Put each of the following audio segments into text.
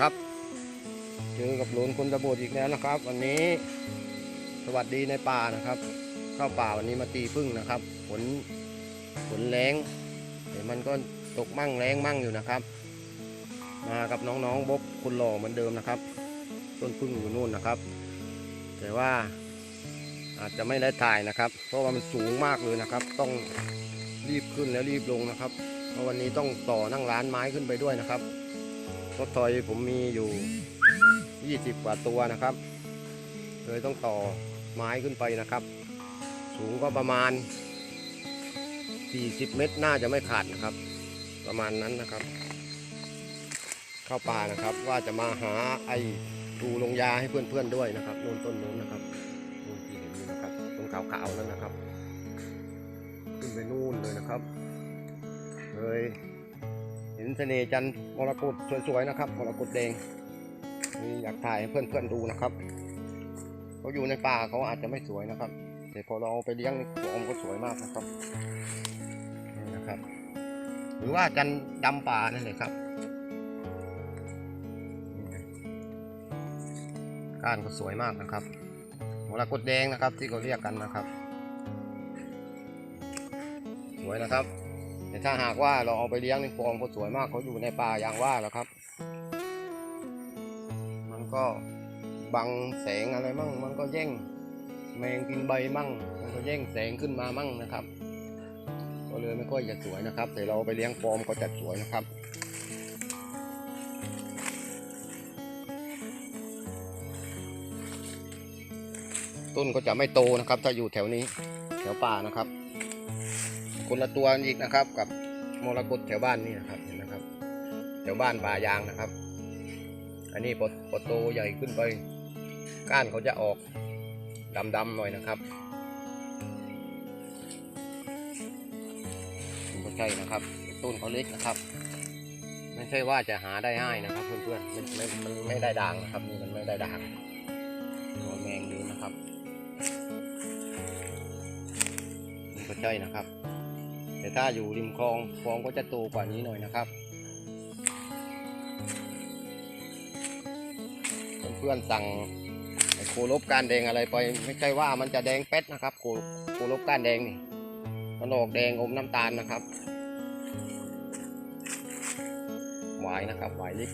ครับ เจอกับหลนคนตะบดอีกแล้วนะครับ วันนี้สวัสดีในป่านะครับ เข้าป่าวันนี้มาตีพึ่งนะครับฝนฝนแรงแต่มันก็ตกมั่งแรงมั่งอยู่นะครับ มากับน้องๆบกคุณหล่อเหมือนเดิมนะครับ ต้นพึ่งอยู่นู่นนะครับ แต่ว่าอาจจะไม่ได้ถ่ายนะครับ เพราะว่ามันสูงมากเลยนะครับ ต้องรีบขึ้นแล้วรีบลงนะครับ เพราะวันนี้ต้องต่อนั่งร้านไม้ขึ้นไปด้วยนะครับ รถถอยผมมีอยู่ 20 กว่าตัวนะครับ เลยต้องต่อไม้ขึ้นไปนะครับ สูงก็ประมาณ 40 เมตรน่าจะไม่ขาดนะครับ ประมาณนั้นนะครับ เข้าป่านะครับว่าจะมาหาไอ้ดูลงยาให้เพื่อนๆด้วยนะครับนู่นต้นนู้นนะครับนูนที่เห็นอยู่นะครับต้นขาวๆนั่นนะครับ ขึ้นไปนู่นเลยนะครับเลย นเสน่ห์จันมรกตสวยๆนะครับมรกตแดงนี่อยากถ่ายให้เพื่อนๆดูนะครับเขาอยู่ในป่าเขาอาจจะไม่สวยนะครับ แต่พอเราเอาไปเลี้ยงนี่ฟอมก็สวยมากนะครับนี่นะครับ หรือว่าจันทร์ดำป่านั่นเลยครับก้านก็สวยมากนะครับมรกตแดงนะครับที่เขาเรียกกันนะครับ สวยนะครับ แต่ถ้าหากว่าเราเอาไปเลี้ยงในฟอร์มก็สวยมากเขาอยู่ในป่าอย่างว่าแล้วครับ มันก็บังแสงอะไรมั่ง มันก็แย่งแมงกินใบมั่ง มันก็แย่งแสงขึ้นมามั่งนะครับ ก็เลยไม่ค่อยจะสวยนะครับ แต่เราไปเลี้ยงฟอมก็จะสวยนะครับต้นก็จะไม่โตนะครับ ถ้าอยู่แถวนี้แถวป่านะครับ คนละตัวอีกนะครับ กับมรกตแถวบ้านนี่นะครับเห็นนะครับ แถวบ้านป่ายางนะครับ อันนี้พอพอโตใหญ่ขึ้นไป ก้านเขาจะออกดำๆหน่อยนะครับไม่ใช่นะครับ ต้นเขาเล็กนะครับ ไม่ใช่ว่าจะหาได้ง่ายนะครับเพื่อนๆมันไม่มันไม่ได้ด่างนะครับนี่มันไม่ได้ด่างตัวแมงอยู่นะครับนี่ก็ใช่นะครับ ถ้าอยู่ริมคลองคลองก็จะโตกว่านี้หน่อยนะครับเพื่อนๆสั่งโคลบก้านแดงอะไรไปไม่ใช่ว่ามันจะแดงเป๊ดนะครับ โคโคลบก้านแดงนี่มันออกแดงอมน้ำตาลนะครับ หวายนะครับหวายลิก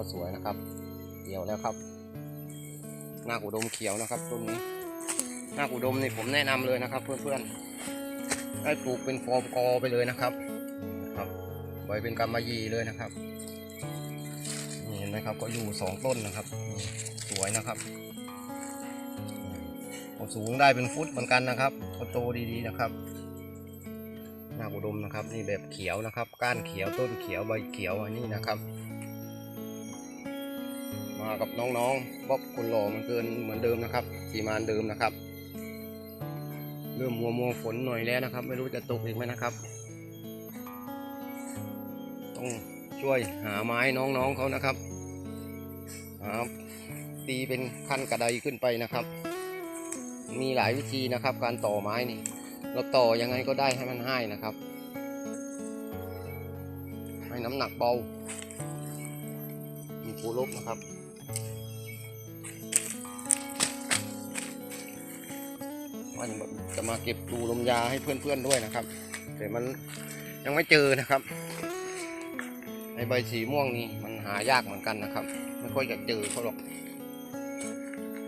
ก็สวยนะครับเขียวแล้วครับหน้าอุดมเขียวนะครับต้นนี้หน้าอุดมนี่ผมแนะนำเลยนะครับ เพื่อนๆให้ปลูกเป็นฟอร์มกอไปเลยนะครับครับไว้เป็นกำมะยีเลยนะครับนี่เห็นไหมครับก็อยู่สองต้นนะครับ สวยนะครับสูงได้เป็นฟุตเหมือนกันนะครับก็โตดีๆนะครับหน้าอุดมนะครับ นี่แบบเขียวนะครับ ก้านเขียวต้นเขียวใบเขียวอันนี้นะครับ มากับน้องๆบ๊อบคุณหล่อมันเกินเหมือนเดิมนะครับ สีมานเดิมนะครับ เริ่มมัวมัวฝนหน่อยแล้วนะครับ ไม่รู้จะตกอีกไหมนะครับ ต้องช่วยหาไม้น้องๆเขานะครับหาตีเป็นขั้นกระไดขึ้นไปนะครับ มีหลายวิธีนะครับ การต่อไม้นี่ เราต่อยังไงก็ได้ให้มันให้นะครับ ให้น้ำหนักเบามีปูลบนะครับ ว่าจะมาเก็บดูลมยาให้เพื่อนๆด้วยนะครับ แต่มันยังไม่เจอนะครับไอใบสีม่วงนี่มันหายากเหมือนกันนะครับ ไม่ค่อยจะเจอเขาหรอก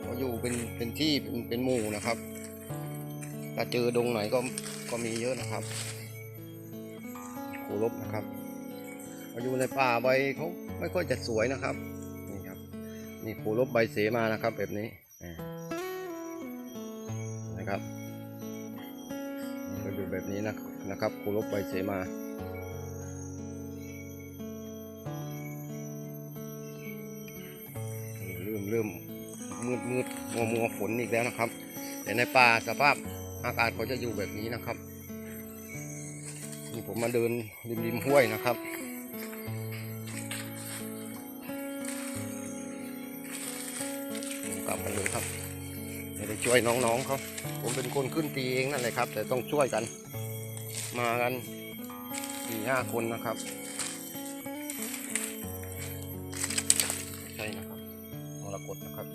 เขาอยู่เป็นเป็นที่เป็นเป็นหมู่นะครับถ้าเจอดงไหนก็ก็มีเยอะนะครับโคลบนะครับเขาอยู่ในป่าใบเขาไม่ค่อยจะสวยนะครับนี่ครับนี่โคลบใบเสมานะครับ แบบนี้ นะครับก็อยู่แบบนี้นะนะครับคูลบใบเสมาเริ่มเริ่มมืดมืดมัวมัวฝนอีกแล้วนะครับ แต่ในป่าสภาพอากาศเขาจะอยู่แบบนี้นะครับนี่ผมมาเดินริมริมห้วยนะครับ ช่วยน้องๆเขาผมเป็นคนขึ้นตีเองนั่นเลยครับ แต่ต้องช่วยกัน มากันสี่ห้าคนนะครับ ใช่นะครับมรกตนะครับ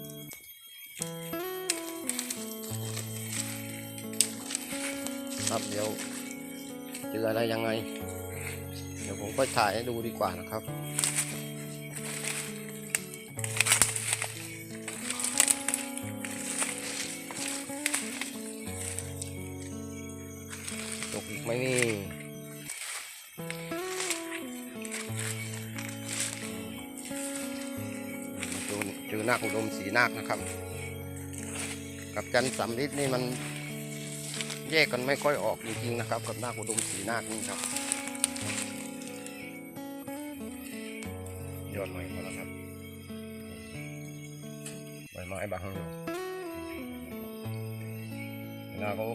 ครับเดี๋ยวเจออะไรยังไง เดี๋ยวผมก็ถ่ายให้ดูดีกว่านะครับ นาคนะครับ กับจันทร์สำลิดนี่มันแยกกันไม่ค่อยออกจริงๆนะครับ กับนาคอุดมสีนาคนี่ครับยอดไม้ก็แล้วครับใบไม้บางอยู่เวลาเขา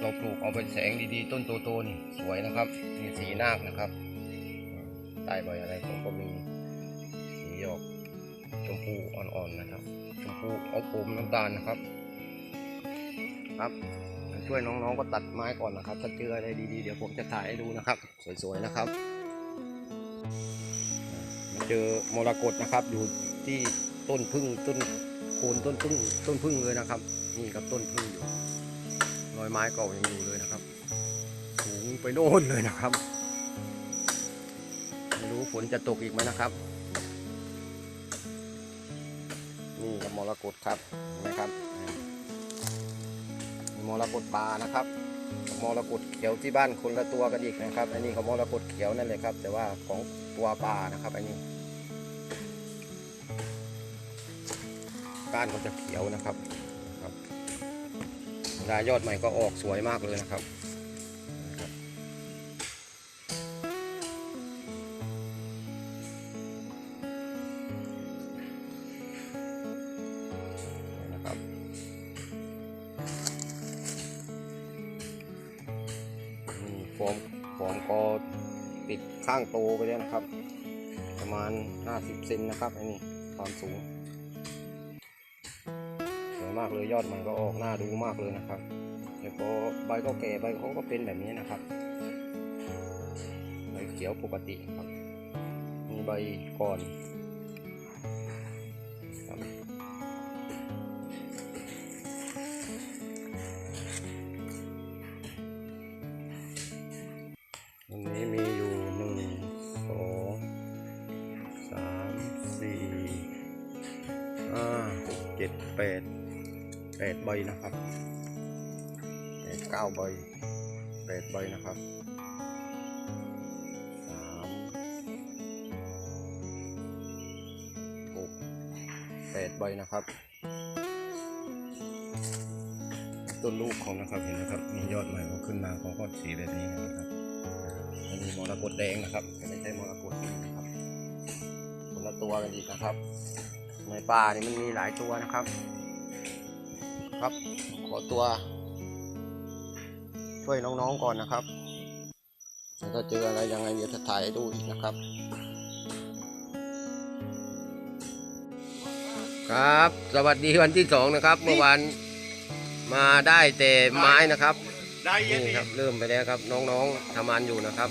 เราปลูกเอาเป็นแสงดีๆ ต้นโตๆนี่สวยนะครับมีสีนาคนะครับใต้ใบอะไรเขาก็มี พูอ่อนๆนะครับชมพูเอาผมน้ำตาลนะครับ ครับช่วยน้องๆก็ตัดไม้ก่อนนะครับ ถ้าเจออะไรดีๆเดี๋ยวผมจะถ่ายให้ดูนะครับ สวยๆนะครับเจอมรกตนะครับ อยู่ที่ต้นพึ่งต้นโคนต้นพึ่งต้นพึ่งเลยนะครับ นี่ครับต้นพึ่งอยู่รอยไม้เก่ายังอยู่เลยนะครับ สูงไปโน่นเลยนะครับไม่รู้ฝนจะตกอีกไหมนะครับ นี่ครับมรกตครับนไหมครับมรกตปลานะครับมรกตเขียวที่บ้านคนละตัวกันอีกนะครับ อันนี้ก็มรกตเขียวนั่นเลยครับ แต่ว่าของตัวปลานะครับ อันนี้ก้านก็จะเขียวนะครับครับเวลายอดใหม่ก็ออกสวยมากเลยนะครับ ผมฟอร์มก็ติดข้างโตไปแล้วนะครับ ประมาณ 50เซนนะครับอันนี้ความสูงสวยมากเลยยอดมันก็ออกหน้าดูมากเลยนะครับแล้วก็ใบก็แก่ใบเขาก็เป็นแบบนี้นะครับใบเขียวปกติครับมีใบก่อน เจ็ดแปดแปดใบนะครับแปดเก้าใบแปดใบนะครับสามหกแปดใบนะครับ ต้นลูกของนะครับเห็นนะครับ มียอดใหม่ก็ขึ้นมาเขาก็สีแบบนี้นะครับอันนี้มรกตแดงนะครับไม่ใช่มรกตนะครับคนละตัวกันอีกนะครับ ในป่านี่มันมีหลายตัวนะครับ ครับ ขอตัว ช่วยน้องๆก่อนนะครับแล้วก็เจออะไรยังไงเดี๋ยวจะถ่ายให้ดูอีกนะครับ ครับ สวัสดีวันที่สองนะครับ เมื่อวานมาได้แต่ไม้นะครับ ได้เย็นนี่ดีครับ เริ่มไปแล้วครับ น้องๆทำงานอยู่นะครับ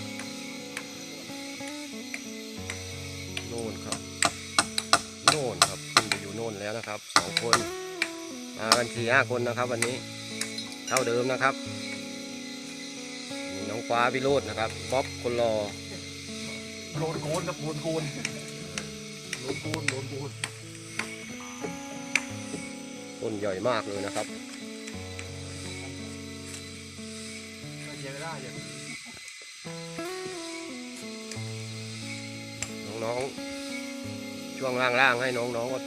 แล้วนะครับสองคนมากันสี่ห้าคนนะครับ วันนี้เท่าเดิมนะครับมีน้องฟ้าพิโรจน์นะครับบ๊อบคนรอโดนโกนกับโดนโกนโดนโกนโดนโกนต้นใหญ่มากเลยนะครับเยอะได้อย่างน้องๆช่วงล่างๆให้น้องๆก็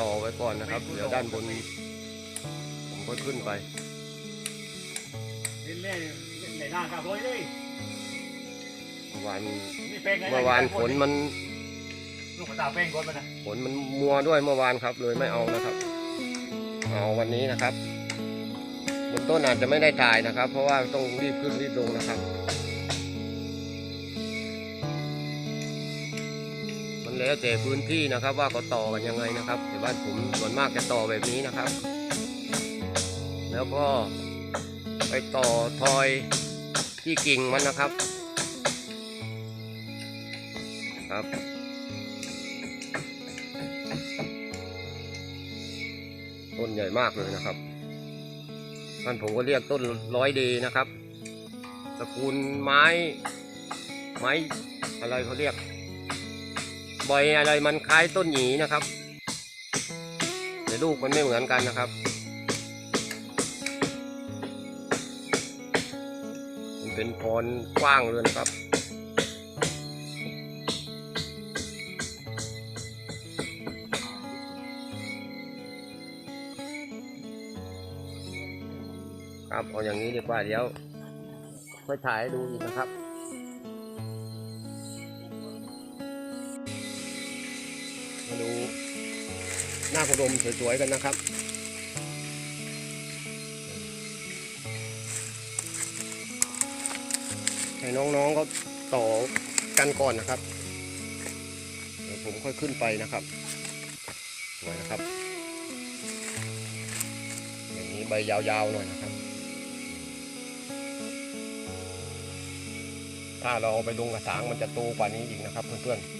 ต่อไว้ก่อนนะครับ เดี๋ยวด้านบน ผมก็ขึ้นไปเล่นเล่นเล่นไหนหน้ากับร้อยเลยเมื่อวานนี่เป็นไงเมื่อวานฝนมันลูกกระตาแป้งก้นมันนะฝนมันมัวด้วยเมื่อวานครับ เลยไม่เอานะครับ เอาวันนี้นะครับบนต้นอาจจะไม่ได้ถ่ายนะครับ เพราะว่าต้องรีบขึ้นรีบลงนะครับ แล้วแต่พื้นที่นะครับ ว่าเขาต่อกันยังไงนะครับ แต่บ้านผมส่วนมากจะต่อแบบนี้นะครับ แล้วก็ไปต่อทอยที่กิ่งมันนะครับ ครับ ต้นใหญ่มากเลยนะครับท่านผมก็เรียกต้นร้อยเดนะครับตระกูลไม้ ไม้อะไรเขาเรียก ใบอะไรมันคล้ายต้นหยีนะครับแต่ลูกมันไม่เหมือนกันนะครับมันเป็นพรกว้างเลยนะครับครับเอาอย่างนี้ดีกว่าเดี๋ยวค่อยถ่ายให้ดูอีกนะครับ หน้ากระดมสวยๆกันนะครับให้น้องๆเขาต่อกันก่อนนะครับเดี๋ยวผมค่อยขึ้นไปนะครับสวยนะครับ อย่างนี้ใบยาวๆหน่อยนะครับ ถ้าเราเอาไปลงกระถางมันจะโตกว่านี้อีกนะครับเพื่อนๆ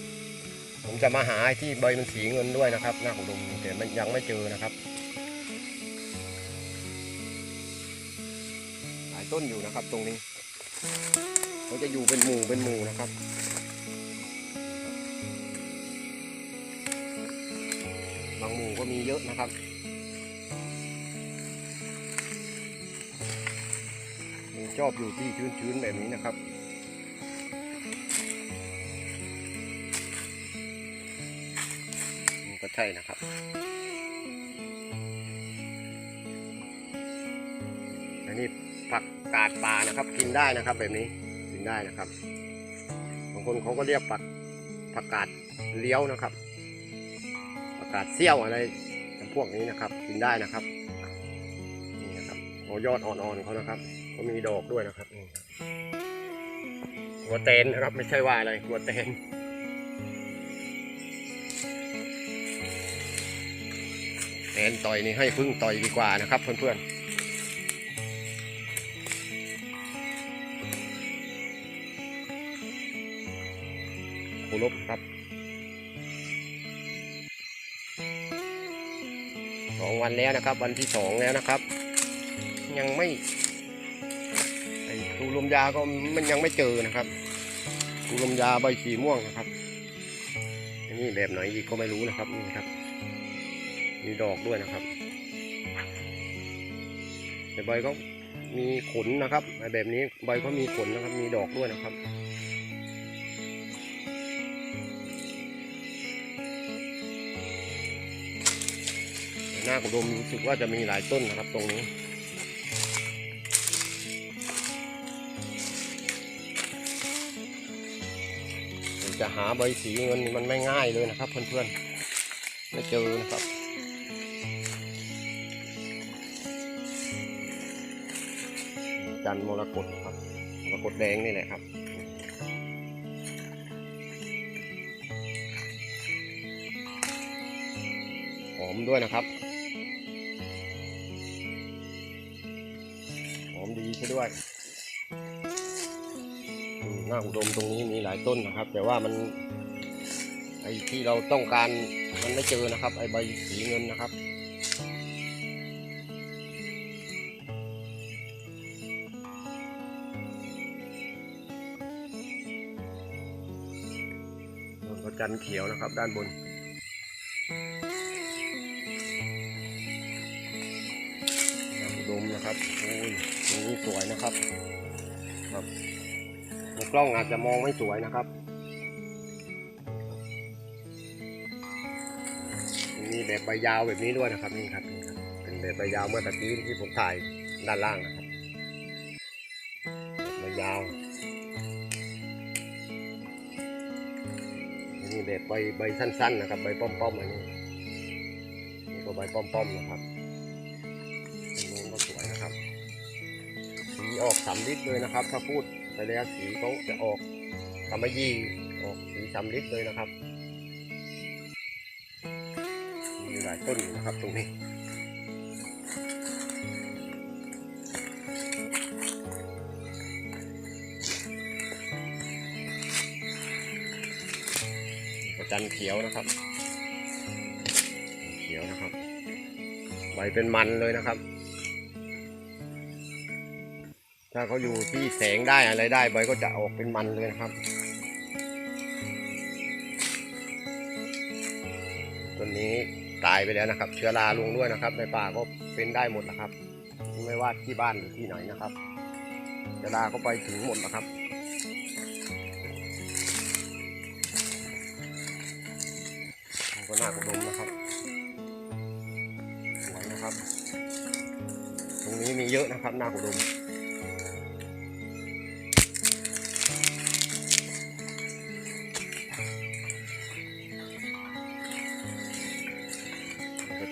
ผมจะมาหาที่ใบมันสีเงินด้วยนะครับ หน้าของดมแต่มันยังไม่เจอนะครับ หลายต้นอยู่นะครับตรงนี้เขาจะอยู่เป็นหมู่เป็นหมู่นะครับบางหมู่ก็มีเยอะนะครับผมชอบอยู่ที่ชื้นๆแบบนี้นะครับ ช่นะครับ อันนี้ผักกาดป่านะครับ กินได้นะครับ แบบนี้กินได้นะครับ บางคนเขาก็เรียกผักผักกาดเลี้ยวนะครับผักกาดเซี่ยวอะไรพวกนี้นะครับ กินได้นะครับนี่นะครับโอยอดอ่อนๆเขานะครับเขามีดอกด้วยนะครับนี่ครับหัวเตนนะครับ ไม่ใช่ว่าอะไรหัวเตน แทนต่อยนี่ให้พึ่งต่อยดีกว่านะครับเพื่อนๆครูลบครับสองวันแล้วนะครับ วันที่สองแล้วนะครับ ยังไม่ไอ้ครูลมยาก็มันยังไม่เจอนะครับครูลมยาใบสีม่วงนะครับอันนี้แบบไหนอีกก็ไม่รู้นะครับนี่ครับ มีดอกด้วยนะครับ แต่ใบก็มีขนนะครับแบบนี้ใบก็มีขนนะครับ มีดอกด้วยนะครับหน้าของดมรู้สึกว่าจะมีหลายต้นนะครับตรงนี้จะหาใบสีเงินมันไม่ง่ายเลยนะครับเพื่อนๆ ไม่เจอนะครับ จันมรกตครับมรกตแดงนี่แหละครับหอมด้วยนะครับหอมดีใช่ด้วยหน้าอุดมตรงนี้มีหลายต้นนะครับ แต่ว่ามันไอ้ที่เราต้องการมันไม่เจอนะครับ ไอ้ใบสีเงินนะครับ จันเขียวนะครับด้านบนน้ำอุดมนะครับโอ้ยตรงนี้สวยนะครับครับในกล้องอาจจะมองไม่สวยนะครับมีแบบใบยาวแบบนี้ด้วยนะครับนี่ครับนี่ครับเป็นแบบใบยาวเมื่อตะกี้ที่ผมถ่ายด้านล่างนะครับใบยาว นี่แบบใบใบสั้น ๆ นะครับ ใบป้อมๆอันนี้นี่ก็ใบป้อมๆนะครับอันก็สวยนะครับ สีออกสามลิตรเลยนะครับ ถ้าพูดไปแล้วสีเขาจะออกธรรมยีออกสีสามลิตรเลยนะครับมีหลายต้นนะครับตรงนี้ จันเขียวนะครับ เขียวนะครับ ใบเป็นมันเลยนะครับ ถ้าเขาอยู่ที่แสงได้อะไรได้ใบก็จะออกเป็นมันเลยนะครับต้นนี้ตายไปแล้วนะครับ เชื้อราลงด้วยนะครับ ในป่าก็เป็นได้หมดนะครับ ไม่ว่าที่บ้านหรือที่ไหนนะครับเชื้อราก็ไปถึงหมดนะครับ นก็น่ากุดมนะครับสวยนะครับ ตรงนี้มีเยอะนะครับหน้ากุดม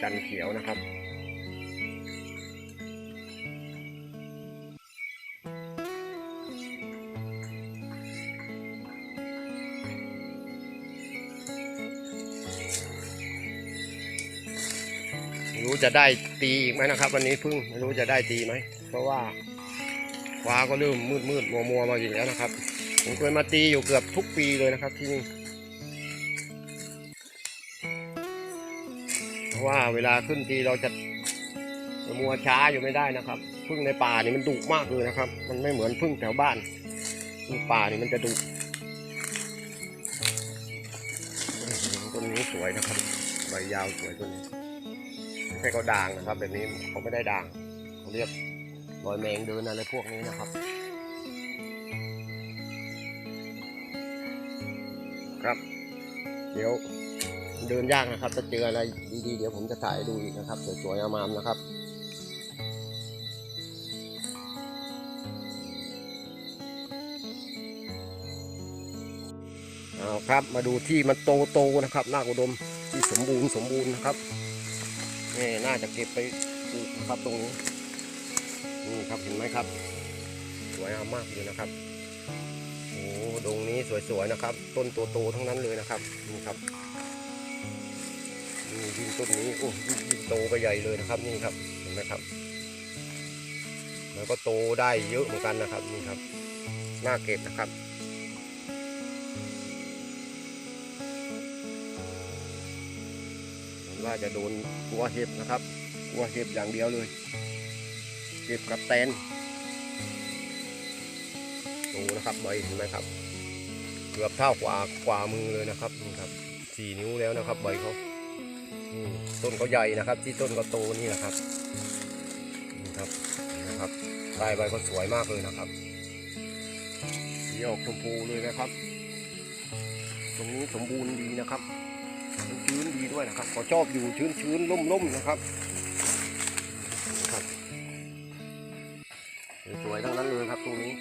จันเขียวนะครับ รู้จะได้ตีอีกไหมนะครับ วันนี้พึ่งไม่รู้จะได้ตีไหมเพราะว่าฟ้าก็เริ่มมืดมืดมัวมัวมาอยู่แล้วนะครับ ผมเคยมาตีอยู่เกือบทุกปีเลยนะครับที่นี่เพราะว่าเวลาขึ้นตีเราจะมัวช้าอยู่ไม่ได้นะครับพึ่งในป่านี่มันดุมากเลยนะครับ มันไม่เหมือนพึ่งแถวบ้านพึ่งป่านี่มันจะดุต้นนี้สวยนะครับ ใบยาวสวยต้นนี้ ไม่ใช่เขาด่างนะครับ แบบนี้เขาไม่ได้ด่างเขาเรียกรอยแมงเดินอะไรพวกนี้นะครับ ครับ เดี๋ยวเดินยากนะครับจะเจออะไรดีๆ เดี๋ยวผมจะถ่ายดูอีกนะครับสวยๆงามๆนะครับเอาครับมาดูที่มันโตๆนะครับหน้าอุดมที่สมบูรณ์สมบูรณ์นะครับ นี่น่าจะเก็บไปปลูกนะครับตรงนี้นี่ครับเห็นไหมครับ สวยงามมากเลยนะครับโอ้ดงนี้สวยๆนะครับ ต้นโตๆทั้งนั้นเลยนะครับนี่ครับนี่ยิ่งต้นนี้โอ้ยิ่งยิ่งโตไปใหญ่เลยนะครับนี่ครับเห็นไหมครับมันก็โตได้เยอะเหมือนกันนะครับนี่ครับน่าเก็บนะครับ น่าจะโดนกลัวเห็บนะครับกลัวเห็บอย่างเดียวเลยเห็บกับแตนโตนะครับใบเห็นไหมครับ เกือบเท่ากว่ากว่ามือเลยนะครับนี่ครับสี่นิ้วแล้วนะครับใบเขาต้นก็ใหญ่นะครับ ที่ต้นก็โตนี่แหละครับนี่ครับนี่นะครับใบใบก็สวยมากเลยนะครับสีออกชมพูเลยนะครับ ตรงนี้สมบูรณ์ดีนะครับ ชื้นดีด้วยนะครับเขาชอบอยู่ชื้นชื้นร่มร่มๆนะครับครับสวยๆทั้งนั้นเลยครับตรงนี้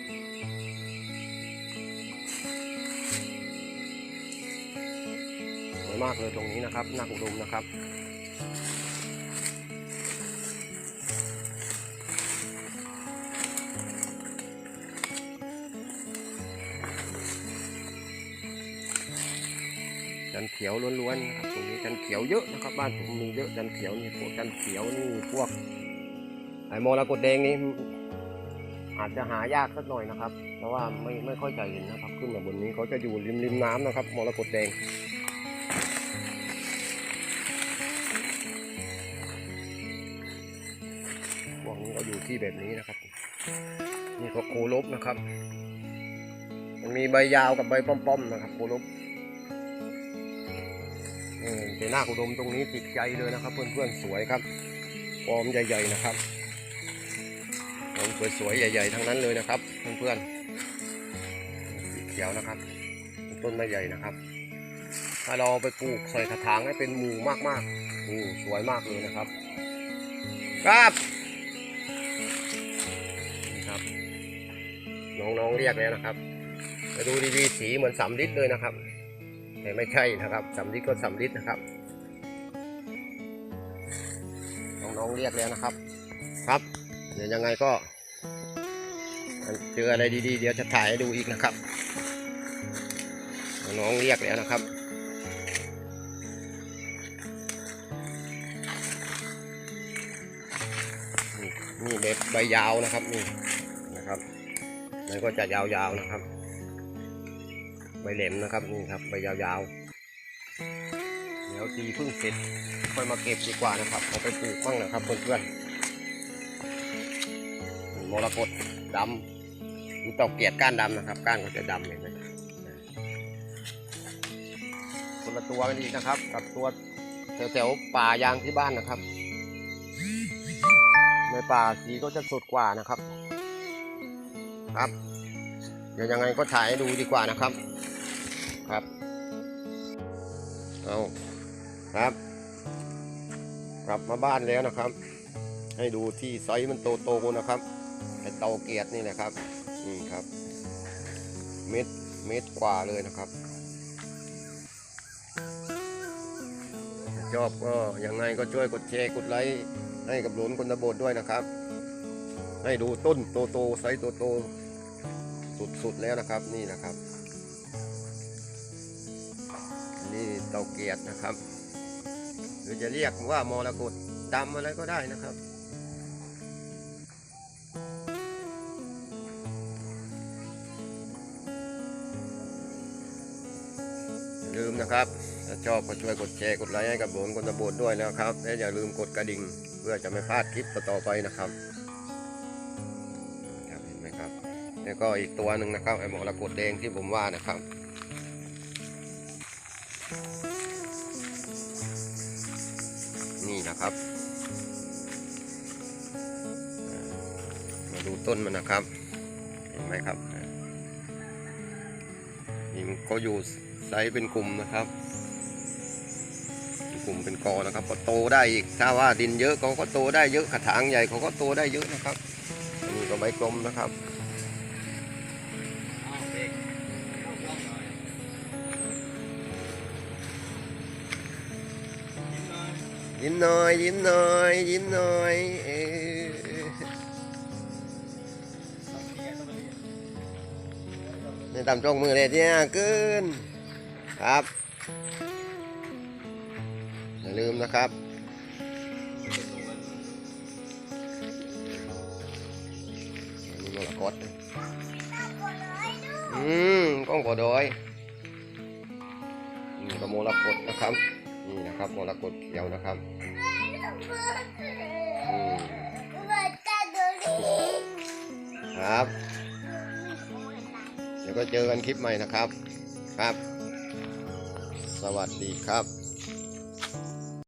สวยมากเลยตรงนี้นะครับน่าอุดมนะครับ จันเขียวล้วนๆนะครับตรงนี้จันเขียวเยอะนะครับ บ้านผมมีเยอะจันเขียวนี่พวกจันเขียวนี่พวกไอ้มรกตแดงนี่อาจจะหายากสักหน่อยนะครับ เพราะว่าไม่ไม่ค่อยจะเห็นนะครับ ขึ้นมาบนนี้เขาจะอยู่ริมริมน้ำนะครับมรกตแดงพวกนี้ก็อยู่ที่แบบนี้นะครับ นี่ก็โคลบนะครับ มันมีใบยาวกับใบป้อมๆนะครับโคลบ อืมแต่หน้าอุดมตรงนี้ติดใจเลยนะครับ เพื่อนๆสวยครับฟอร์มใหญ่ ๆนะครับฟอร์มสวยๆใหญ่ ๆ ทั้งนั้นเลยนะครับ เพื่อนๆสีเขียวนะครับ ต้นไม้ใหญ่นะครับ ถ้าเราไปปลูกใส่กระถางให้เป็นหมู่มากๆนี่สวยมากเลยนะครับ ครับนี่ครับ น้องๆเรียกแล้วนะครับมาดูดีๆสีเหมือนสำลิดเลยนะครับ แต่ไม่ใช่นะครับสำลิดก็สำลิดนะครับน้องๆเรียกแล้วนะครับ ครับ เดี๋ยวยังไงก็เจออะไรดีๆ เดี๋ยวจะถ่ายให้ดูอีกนะครับ น้องเรียกแล้วนะครับนี่เด็บใบยาวนะครับนี่นะครับ มันก็จะยาวๆนะครับ บเหลมนะครับนี่ครับใบยาวๆเดี๋ยวตีเพึ่งเสร็จค่อยมาเก็บดีกว่านะครับเอาไปปลูกบ้างนะครับเพื่อนๆมรกตดำมีต่าเกียดก้านดำนะครับ ก้านก็จะดำเห็นไหมคนละตัวกันอีกนะครับ กับตัวแถวๆป่ายางที่บ้านนะครับ ในป่าสีก็จะสดกว่านะครับ ครับ เดี๋ยวยังไงก็ถ่ายให้ดูดีกว่านะครับ เอาครับ กลับมาบ้านแล้วนะครับ ให้ดูที่ไซส์มันโตๆนะครับไอเตาเกียรตินี่แหละครับนี่ครับ เม็ดเม็ดกว่าเลยนะครับชอบก็ยังไงก็ช่วยกดแชร์กดไลค์ให้กับหลนคนตะบดด้วยนะครับ ให้ดูต้นโตๆไซส์โตๆสุดๆแล้วนะครับนี่นะครับ เตาเกียรตินะครับ หรือจะเรียกว่ามรกตดำอะไรก็ได้นะครับ ลืมนะครับ ถ้าชอบก็ช่วยกดแชร์กดไลค์ให้กับโบนคนตะโบนด้วยนะครับ และอย่าลืมกดกระดิ่ง เพื่อจะไม่พลาดคลิปต่อไปนะครับครับเห็นไหมครับ แล้วก็อีกตัวหนึ่งนะครับไอ้มรกตแดงที่ผมว่านะครับ นะครับ มาดูต้นมันนะครับ เห็นไหมครับนี่มันก็อยู่ไซส์เป็นกลุ่มนะครับกลุ่มเป็นกอนะครับ ก็โตได้อีกถ้าว่าดินเยอะเขาก็โตได้เยอะกระถางใหญ่เขาก็โตได้เยอะนะครับอันนี้ก็ใบกลมนะครับ ยิ้มหน่อย ยิ้มหน่อย ยิ้มหน่อยเออในตามจงมือเลยเนี่ยเกินครับ อย่าลืมนะครับนนี้มรกตอืมก้องกอดอยนี่ก็มรกตนะครับ นี่นะครับมรกตเขียวนะครับ ครับ เดี๋ยวก็เจอกันคลิปใหม่นะครับ ครับ สวัสดีครับ